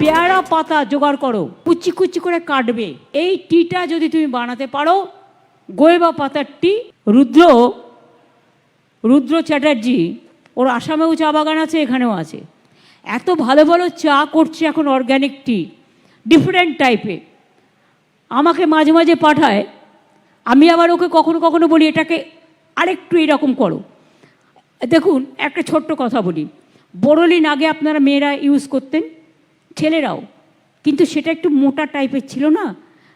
পেয়ারা পাতা জোগাড় করো, কুচি কুচি করে কাটবে। এই টিটা যদি তুমি বানাতে পারো, গোয়েবা পাতার টি, রুদ্র রুদ্র চ্যাটার্জি, ওর আসামেও চা বাগান আছে, এখানেও আছে। এত ভালো ভালো চা করছে এখন অর্গ্যানিক টি ডিফারেন্ট টাইপের আমাকে মাঝে মাঝে পাঠায়, আমি আবার ওকে কখনো কখনো বলি, এটাকে আরেকটু এরকম করো। দেখুন, একটা ছোট্ট কথা বলি বোরোলিন আগে আপনারা মেয়েরা ইউজ করতেন ছেলেরাও। কিন্তু সেটা একটু মোটা টাইপের ছিল না?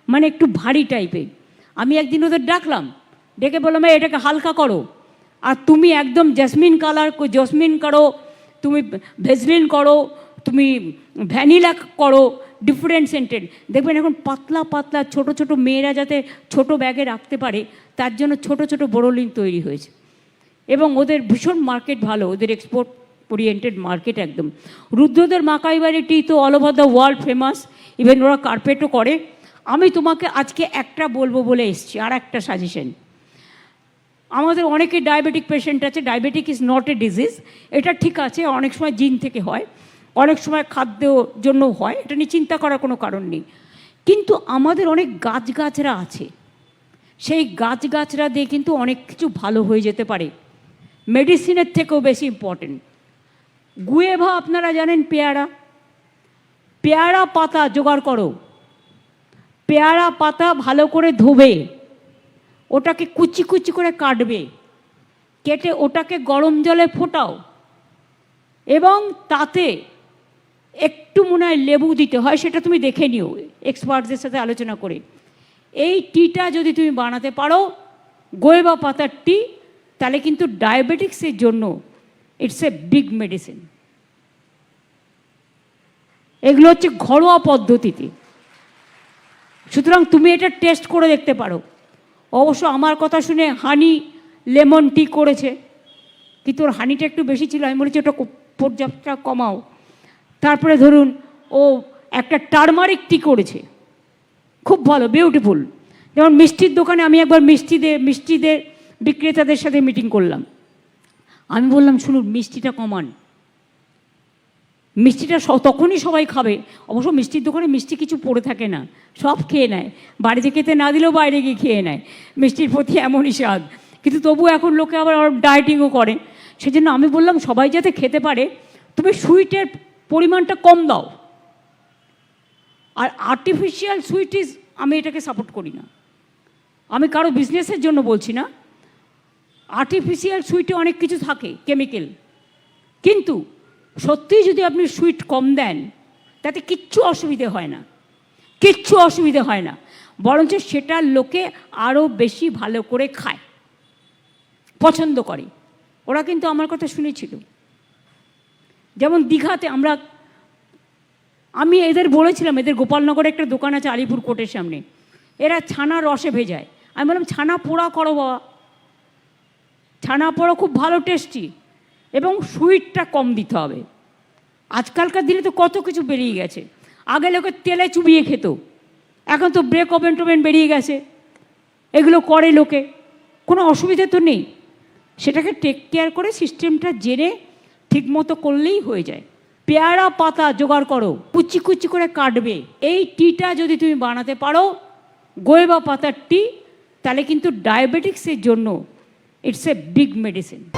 মানে একটু ভারী টাইপের আমি একদিন ওদের ডাকলাম। ডেকে বললাম "এই, এটাকে হালকা করো। আর তুমি একদম জেসমিন কালার জসমিন করো তুমি ভেজলিন করো তুমি ভ্যানিলা করো ডিফারেন্ট সেন্টেড দেখবেন এখন পাতলা পাতলা ছোট ছোট মেয়েরা যাতে ছোট ব্যাগে রাখতে পারে তার জন্য ছোট ছোট বোরোলিন তৈরি হয়েছে। এবং ওদের ভীষণ মার্কেট ভালো ওদের এক্সপোর্ট ওরিয়েন্টেড মার্কেট একদম। রুদ্রদের মাকাইবাড়ি টি তো all over the world famous even ওরা কার্পেটও করে। আমি তোমাকে আজকে একটা বলব বলে এসছি, আর একটা সাজেশন আমাদের অনেকে ডায়াবেটিক পেশেন্ট আছে diabetic is not a disease এটা ঠিক আছে, অনেক সময় জিন থেকে হয়, অনেক সময় খাদ্য জন্য হয়, এটা নিয়ে চিন্তা করার কোনো কারণ নেই। কিন্তু আমাদের অনেক গাছগাছরা আছে, সেই গাছগাছরা দিয়ে কিন্তু অনেক কিছু ভালো হয়ে যেতে পারে। মেডিসিনের থেকেও বেশি ইম্পর্টেন্ট গুয়েভা, আপনারা জানেন পেয়ারা? পেয়ারা পাতা জোগাড় করো। পেয়ারা পাতা ভালো করে ধোবে। ওটাকে কুচি কুচি করে কাটবে। কেটে ওটাকে গরম জলে ফোটাও। এবং তাতে একটু মনে হয় লেবু দিতে হয়, সেটা তুমি দেখে নিও, এক্সপার্টদের সাথে আলোচনা করে। এই টিটা যদি তুমি বানাতে পারো গোয়েবা পাতার টি, তাহলে কিন্তু ডায়াবেটিক্সের জন্য ইটস এ বিগ মেডিসিন এগুলো হচ্ছে ঘরোয়া পদ্ধতিতে। সুতরাং তুমি এটা টেস্ট করে দেখতে পারো। অবশ্য আমার কথা শুনে হানি লেমন টি করেছে। কিন্তু ওর হানিটা একটু বেশি ছিল? আমি বলেছি ওটা পর্যাপ্তটা কমাও। তারপরে ধরুন, ও একটা টার্মারিক টি করেছে। খুব ভালো বিউটিফুল যেমন মিষ্টির দোকানে আমি একবার মিষ্টিদের মিষ্টিদের বিক্রেতাদের সাথে মিটিং করলাম। আমি বললাম, শুনুন, মিষ্টিটা কমান। মিষ্টিটা তখনই সবাই খাবে। অবশ্য মিষ্টির দোকানে মিষ্টি কিছু পড়ে থাকে না, সব খেয়ে নেয়। বাড়িতে খেতে না দিলেও বাইরে গিয়ে খেয়ে নেয়। মিষ্টির প্রতি এমনই স্বাদ। কিন্তু তবু এখন লোকে আবার ডায়েটিংও করে। সেজন্য আমি বললাম, সবাই যাতে খেতে পারে, তুমি সুইটের পরিমাণটা কম দাও। আর আর্টিফিশিয়াল সুইট ইজ আমি এটাকে সাপোর্ট করি না। আমি কারও বিজনেসের জন্য বলছি না। আর্টিফিশিয়াল সুইটে অনেক কিছু থাকে কেমিক্যাল কিন্তু সত্যিই যদি আপনি সুইট কম দেন, তাতে কিচ্ছু অসুবিধে হয় না। কিচ্ছু অসুবিধে হয় না। বরঞ্চ সেটা লোকে আরও বেশি ভালো করে খায়। পছন্দ করে। ওরা কিন্তু আমার কথা শুনেছিল। যেমন দীঘাতে আমরা, আমি এদের বলেছিলাম, এদের গোপালনগরে একটা দোকান আছে আলিপুর কোর্টের সামনে। এরা ছানা রসে ভেজায়। আমি বললাম, ছানা পোড়া করো বাবা। ছানা পোড়া খুব ভালো টেস্টি এবং সুইটটা কম দিতে হবে। আজকালকার দিনে তো কত কিছু বেরিয়ে গেছে। আগে লোকে তেলে চুবিয়ে খেত। এখন তো ব্রেক ওভেন টোভেন বেরিয়ে গেছে। এগুলো করে লোকে। কোনো অসুবিধা তো নেই। সেটাকে টেক কেয়ার করে সিস্টেমটা জেনে ঠিকমতো করলেই হয়ে যায়। পেয়ারা পাতা জোগাড় করো, কুচি কুচি করে কাটবে। এই টিটা যদি তুমি বানাতে পারো, গোয়েবা পাতার টি তাহলে কিন্তু ডায়াবেটিক্সের জন্য It's a big medicine.